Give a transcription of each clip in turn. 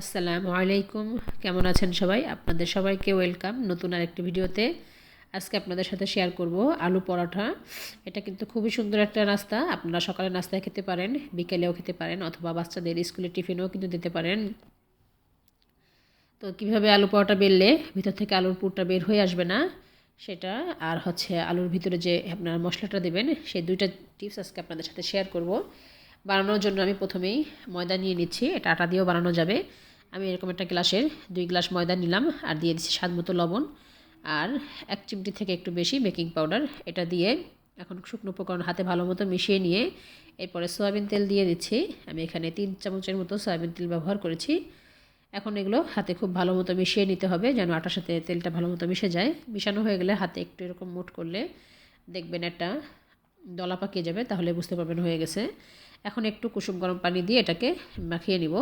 আসসালামু আলাইকুম। কেমন আছেন সবাই? আপনাদের সবাইকে ওয়েলকাম নতুন আরেকটি ভিডিওতে। আজকে আপনাদের সাথে শেয়ার করব আলু পরোটা। এটা কিন্তু খুবই সুন্দর একটা নাস্তা। আপনারা সকালে নাস্তায় খেতে পারেন, বিকেলেও খেতে পারেন, অথবা বাচ্চাদের স্কুলে টিফিনেও কিন্তু দিতে পারেন। তো কীভাবে আলু পরোটা বেললে ভিতর থেকে আলুর পুরটা বের হয়ে আসবে না, সেটা আর হচ্ছে আলুর ভিতরে যে আপনার মশলাটা দেবেন, সেই দুইটা টিপস আজকে আপনাদের সাথে শেয়ার করব। বানানোর জন্য আমি প্রথমেই ময়দা নিয়ে নিচ্ছি। এটা আটা দিয়েও বানানো যাবে। আমি এরকম একটা গ্লাসের দুই গ্লাস ময়দা নিলাম আর দিয়ে দিচ্ছি স্বাদ মতো লবণ। আর এক চিমটি থেকে একটু বেশি বেকিং পাউডার। এটা দিয়ে এখন শুকনো উপকরণ হাতে ভালো মতো মিশিয়ে নিয়ে এরপরে সয়াবিন তেল দিয়ে দিচ্ছি। আমি এখানে তিন চামচের মতো সয়াবিন তেল ব্যবহার করেছি। এখন এগুলো হাতে খুব ভালো মতো মিশিয়ে নিতে হবে যেন আটার সাথে তেলটা ভালো মতো মিশে যায়। মিশানো হয়ে গেলে হাতে একটু এরকম মুট করলে দেখবেন একটা দলা পাকিয়ে যাবে, তাহলে বুঝতে পারবেন হয়ে গেছে। এখন একটু কুসুম গরম পানি দিয়ে এটাকে মাখিয়ে নিব।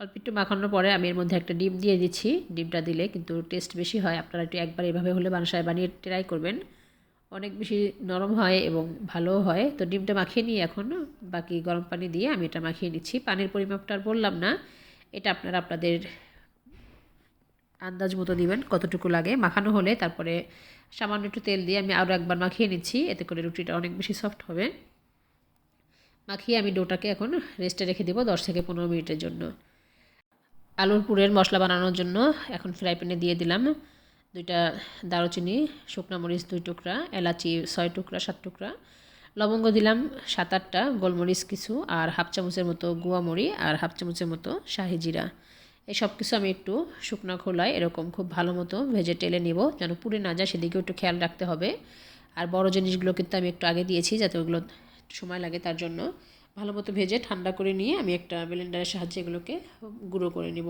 অল্প একটু মাখানোর পরে আমি এর মধ্যে একটা ডিম দিয়ে দিচ্ছি। ডিমটা দিলে কিন্তু টেস্ট বেশি হয়। আপনারা একটু একবার এভাবে হলে বাসায় বানিয়ে ট্রাই করবেন। অনেক বেশি নরম হয় এবং ভালোও হয়। তো ডিমটা মাখিয়ে নিয়ে এখন বাকি গরম পানি দিয়ে আমি এটা মাখিয়ে নিচ্ছি। পানির পরিমাপটা আর বললাম না। এটা আপনারা আপনাদের আন্দাজ মতো দিবেন কতটুকু লাগে। মাখানো হলে তারপরে সামান্য একটু তেল দিয়ে আমি আরও একবার মাখিয়ে নিচ্ছি। এতে করে রুটিটা অনেক বেশি সফট হবে। মাখিয়ে আমি ডোটাকে এখন রেস্টে রেখে দেবো দশ থেকে পনেরো মিনিটের জন্য। আলুর পুরের মশলা বানানোর জন্য এখন ফ্রাই প্যানে দিয়ে দিলাম দুইটা দারুচিনি, শুকনা মরিচ দুই টুকরা, এলাচি ছয় টুকরা, সাত টুকরা। লবঙ্গ দিলাম সাত আটটা, গোলমরিচ কিছু আর হাফ চামচের মতো গুয়া গুয়ামরি আর হাফ চামচের মতো শাহি জিরা। এই সব কিছু আমি একটু শুকনো খোলায় এরকম খুব ভালো মতো ভেজে টেলে নিব যেন পুড়ে না যায়, সেদিকেও একটু খেয়াল রাখতে হবে। আর বড় জিনিসগুলো কিন্তু আমি একটু আগে দিয়েছি যাতে ওগুলো সময় লাগে তার জন্য। ভালো মতো ভেজে ঠান্ডা করে নিয়ে আমি একটা ব্লেন্ডারের সাহায্যে এগুলোকে গুঁড়ো করে নিব।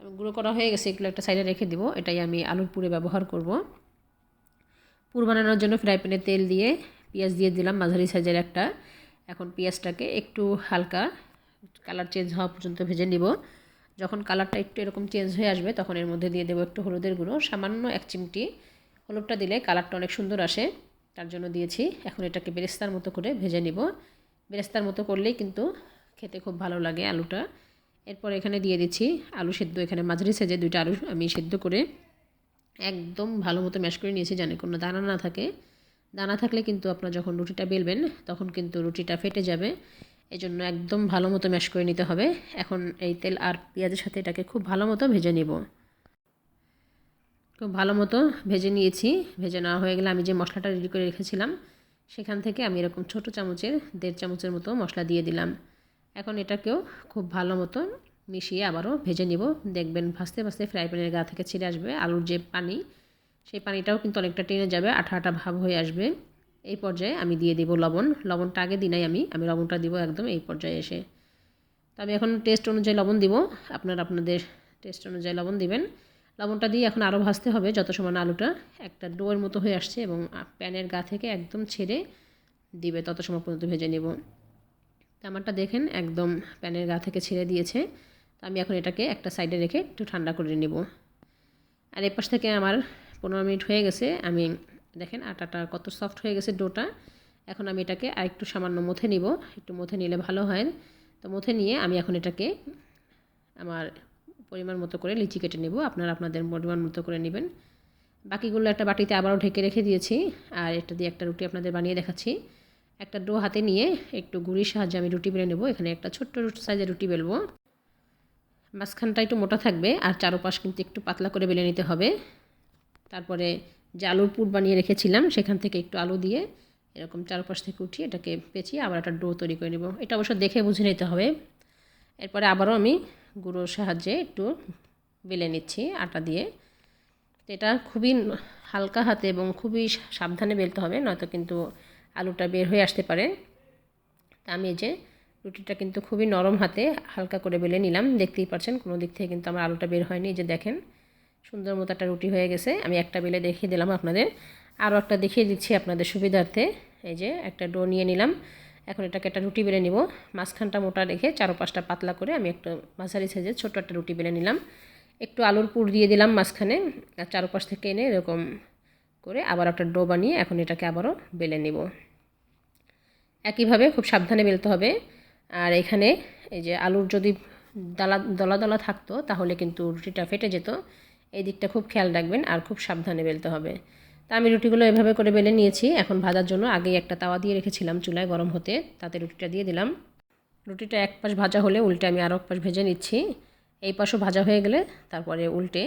গুঁড়ো করা হয়ে গেছে, এগুলো একটা সাইডে রেখে দিব। এটাই আমি আলুর পুরে ব্যবহার করব। পুর বানানোর জন্য ফ্রাই প্যানে তেল দিয়ে পেঁয়াজ দিয়ে দিলাম, মাঝারি সাইজের একটা। এখন পেঁয়াজটাকে একটু হালকা কালার চেঞ্জ হওয়া পর্যন্ত ভেজে নিব। যখন কালারটা একটু এরকম চেঞ্জ হয়ে আসবে, তখন এর মধ্যে দিয়ে দেবো একটু হলুদের গুঁড়ো। সামান্য এক চিমটি। হলুদটা দিলে কালারটা অনেক সুন্দর আসে। তার জন্য দিয়েছি। এখন এটাকে বেরেস্তার মতো করে ভেজে নিব। বেরেস্তার মতো করলেই কিন্তু খেতে খুব ভালো লাগে আলুটা। এরপর এখানে দিয়ে দিচ্ছি আলু সেদ্ধ। এখানে মাঝারি সেজে দুইটা আলু আমি সেদ্ধ করে একদম ভালো মতো ম্যাশ করে নিয়েছি জানে কোনো দানা না থাকে। দানা থাকলে কিন্তু আপনার যখন রুটিটা বেলবেন, তখন কিন্তু রুটিটা ফেটে যাবে। এই জন্য একদম ভালো মতো ম্যাশ করে নিতে হবে। এখন এই তেল আর পেঁয়াজের সাথে এটাকে খুব ভালো মতো ভেজে নেব। খুব ভালো মতো ভেজে নিয়েছি। ভেজে নেওয়া হয়ে গেলে আমি যে মশলাটা রেডি করে রেখেছিলাম, সেখান থেকে আমি এরকম ছোট চামচের, দেড় চামচের মতো মশলা দিয়ে দিলাম। এখন এটাকেও খুব ভালো মতো মিশিয়ে আবারও ভেজে নিব। দেখবেন ভাসতে ভাসতে ফ্রাই প্যানের গা থেকে ছিঁড়ে আসবে। আলুর যে পানি, সেই পানিটাও কিন্তু অনেকটা টেনে যাবে আঠা আঠা ভাব হয়ে আসবে। এই পর্যায়ে আমি দিয়ে দিব লবণ। লবণটা আগে দিনাই আমি আমি লবণটা দিব একদম এই পর্যায়ে এসে। তো আমি এখন টেস্ট অনুযায়ী লবণ দিব। আপনারা আপনাদের টেস্ট অনুযায়ী লবণ দিবেন। লবণটা দিয়ে এখন আরও ভাজতে হবে, যত সময় আলুটা একটা ডোয়ের মতো হয়ে আসছে এবং প্যানের গা থেকে একদম ছেড়ে দিবে, তত সময় পর্যন্ত ভেজে নেব। আমারটা দেখেন একদম প্যানের গা থেকে ছেড়ে দিয়েছে, তো আমি এখন এটাকে একটা সাইডে রেখে একটু ঠান্ডা করে নেব। আর এপাশ থেকে আমার পনেরো মিনিট হয়ে গেছে, আমি দেখেন আটাটা কত সফট হয়ে গেছে ডোটা। এখন আমি এটাকে আর একটু সামান্য মথে নিব, একটু মথে নিলে ভালো হয়। তো মথে নিয়ে আমি এখন এটাকে আমার পরিমাণ মতো করে লিচি কেটে নেব। আপনারা আপনাদের পরিমাণ মতো করে নেবেন। বাকিগুলো একটা বাটিতে আবারও ঢেকে রেখে দিয়েছি। আর এটা দিয়ে একটা রুটি আপনাদের বানিয়ে দেখাচ্ছি। একটা ডো হাতে নিয়ে একটু গুড়ির সাহায্যে আমি রুটি বেলে নেব। এখানে একটা ছোট্ট সাইজের রুটি বেলবো। মাঝখানটা একটু মোটা থাকবে আর চারোপাশ কিন্তু একটু পাতলা করে বেলে নিতে হবে। তারপরে যে আলুর পুর বানিয়ে রেখেছিলাম, সেখান থেকে একটু আলু দিয়ে এরকম চারপাশ থেকে উঠিয়ে এটাকে পেঁচিয়ে আবার একটা ডো তৈরি করে নেব। এটা অবশ্য দেখে বুঝে নিতে হবে। এরপরে আবারও আমি গুঁড়োর সাহায্যে একটু বেলে নিচ্ছি আটা দিয়ে। এটা খুবই হালকা হাতে এবং খুবই সাবধানে বেলতে হবে, নয়তো কিন্তু আলুটা বের হয়ে আসতে পারে। আমি যে রুটিটা কিন্তু খুবই নরম হাতে হালকা করে বেলে নিলাম। দেখতেই পাচ্ছেন, কোনো দিক থেকে কিন্তু আমার আলুটা বের হয়নি। যে দেখেন, সুন্দর মতো একটা রুটি হয়ে গেছে। আমি একটা বেলে দেখিয়ে দিলাম আপনাদের। আরও একটা দেখিয়ে দিচ্ছি আপনাদের সুবিধার্থে। এই যে একটা ডো নিয়ে নিলাম। এখন এটাকে একটা রুটি বেলে নিব। মাঝখানটা মোটা রেখে চারো পাঁচটা পাতলা করে আমি একটা মাঝারি সাইজের ছোটো একটা রুটি বেলে নিলাম। একটু আলুর পুর দিয়ে দিলাম মাঝখানে, আর চারোপাশ থেকে এনে এরকম করে আবার একটা ডো বানিয়ে এখন এটাকে আবারও বেলে নিব। একইভাবে খুব সাবধানে বেলতে হবে। আর এখানে এই যে আলুর যদি দলা দলা দলা থাকতো তাহলে কিন্তু রুটিটা ফেটে যেত। এই দিকটা খুব খেয়াল রাখবেন আর খুব সাবধানে বেলতে হবে। তা আমি রুটিগুলো এভাবে করে বেলে নিয়েছি। এখন ভাজার জন্য আগেই একটা তাওয়া দিয়ে রেখেছিলাম চুলায় গরম হতে। তাতে রুটিটা দিয়ে দিলাম। রুটিটা এক পাশ ভাজা হলে উল্টে আমি আর এক পাশ ভেজে নিচ্ছি। এই পাশও ভাজা হয়ে গেলে তারপরে উল্টে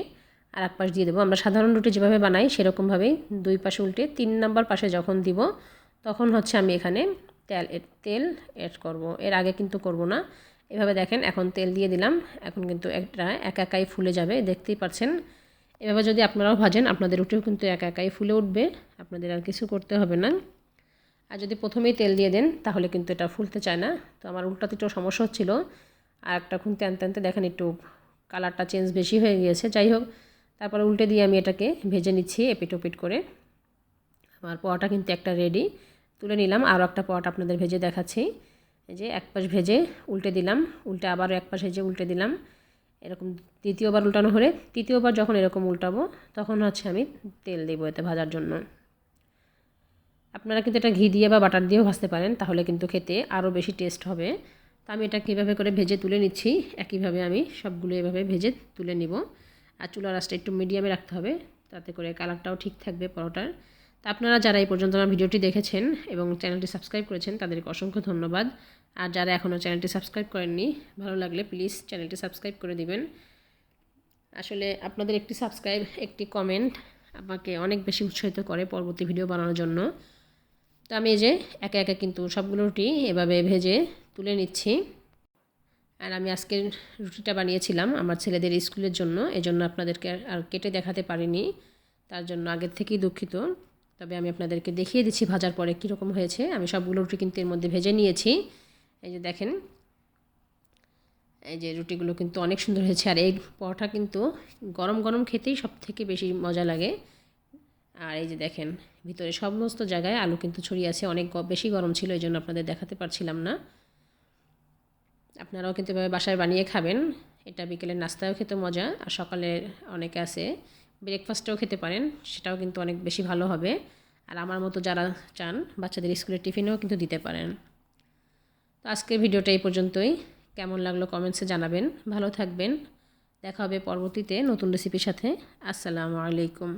আর এক পাশ দিয়ে দেবো। আমরা সাধারণ রুটি যেভাবে বানাই সেরকমভাবেই দুই পাশে উল্টে তিন নাম্বার পাশে যখন দিব, তখন হচ্ছে আমি এখানে তেল তেল অ্যাড করব। এর আগে কিন্তু করব না। এভাবে দেখেন এখন তেল দিয়ে দিলাম। এখন কিন্তু একটা একা একাই ফুলে যাবে। দেখতেই পাচ্ছেন এভাবে যদি আপনারাও ভাজেন, আপনাদের রুটিও কিন্তু একা একাই ফুলে উঠবে, আপনাদের আর কিছু করতে হবে না। আর যদি প্রথমেই তেল দিয়ে দেন, তাহলে কিন্তু এটা ফুলতে চায় না। তো আমার উল্টাতে একটু সমস্যা হচ্ছিল। আর একটা খুনতে আনতে আনতে দেখেন একটু কালারটা চেঞ্জ বেশি হয়ে গিয়েছে। যাই হোক, তারপরে উল্টে দিয়ে আমি এটাকে ভেজে নিচ্ছি এপিট ওপিট করে। আমার পোয়াটা কিন্তু একটা রেডি তুলে নিলাম, আরও একটা পোয়াটা আপনাদের ভেজে দেখাচ্ছি। যে এক পাশ ভেজে উল্টে দিলাম, উল্টে আবারও এক পাশ ভেজে উল্টে দিলাম। এরকম দ্বিতীয়বার উল্টানো হলে তৃতীয়বার যখন এরকম উল্টাবো, তখন হচ্ছে আমি তেল দেবো এতে ভাজার জন্য। আপনারা কিন্তু এটা ঘি দিয়ে বা বাটার দিয়েও ভাজতে পারেন, তাহলে কিন্তু খেতে আরও বেশি টেস্ট হবে। তো আমি এটা কীভাবে করে ভেজে তুলে নিচ্ছি, একইভাবে আমি সবগুলো এভাবে ভেজে তুলে নিব। আর চুলার আঁচটা একটু মিডিয়ামে রাখতে হবে, তাতে করে কালারটাও ঠিক থাকবে পরোটার। তা আপনারা যারা এই পর্যন্ত আমার ভিডিওটি দেখেছেন এবং চ্যানেলটি সাবস্ক্রাইব করেছেন, তাদেরকে অসংখ্য ধন্যবাদ। আর যারা এখনও চ্যানেলটি সাবস্ক্রাইব করেননি, ভালো লাগলে প্লিজ চ্যানেলটি সাবস্ক্রাইব করে দিবেন। আসলে আপনাদের একটি সাবস্ক্রাইব, একটি কমেন্ট আমাকে অনেক বেশি উৎসাহিত করে পরবর্তী ভিডিও বানানোর জন্য। তো আমি এই যে একে একে কিন্তু সবগুলো রুটি এভাবে ভেজে তুলে নিচ্ছি। আর আমি আজকের রুটিটা বানিয়েছিলাম আমার ছেলেদের স্কুলের জন্য, এজন্য আপনাদেরকে আর কেটে দেখাতে পারিনি। তার জন্য আগের থেকেই দুঃখিত। তবে আমি আপনাদেরকে দেখিয়ে দিচ্ছি ভাজার পরে কীরকম হয়েছে। আমি সবগুলো রুটি কিন্তু এর মধ্যে ভেজে নিয়েছি। এই যে দেখেন, এই যে রুটিগুলো কিন্তু অনেক সুন্দর হয়েছে। আর এই পরোটা কিন্তু গরম গরম খেতেই সব থেকে বেশি মজা লাগে। আর এই যে দেখেন, ভিতরে সমস্ত জায়গায় আলু কিন্তু ছড়িয়ে আছে। অনেক বেশি গরম ছিল, এই জন্য আপনাদের দেখাতে পারছিলাম না। আপনারাও কিন্তু এভাবে বাসায় বানিয়ে খাবেন। এটা বিকেলের নাস্তাও খেতে মজা, আর সকালে অনেকে আছে। ব্রেকফাস্টেও খেতে পারেন, সেটাও কিন্তু অনেক বেশি ভালো হবে। আর আমার মতো যারা চান, বাচ্চাদের স্কুলের টিফিনেও কিন্তু দিতে পারেন। তো আজকের ভিডিওটা এই পর্যন্তই। কেমন লাগল কমেন্টসে জানাবেন। ভালো থাকবেন। দেখা হবে পরবর্তীতে নতুন রেসিপির সাথে। আসসালামু আলাইকুম।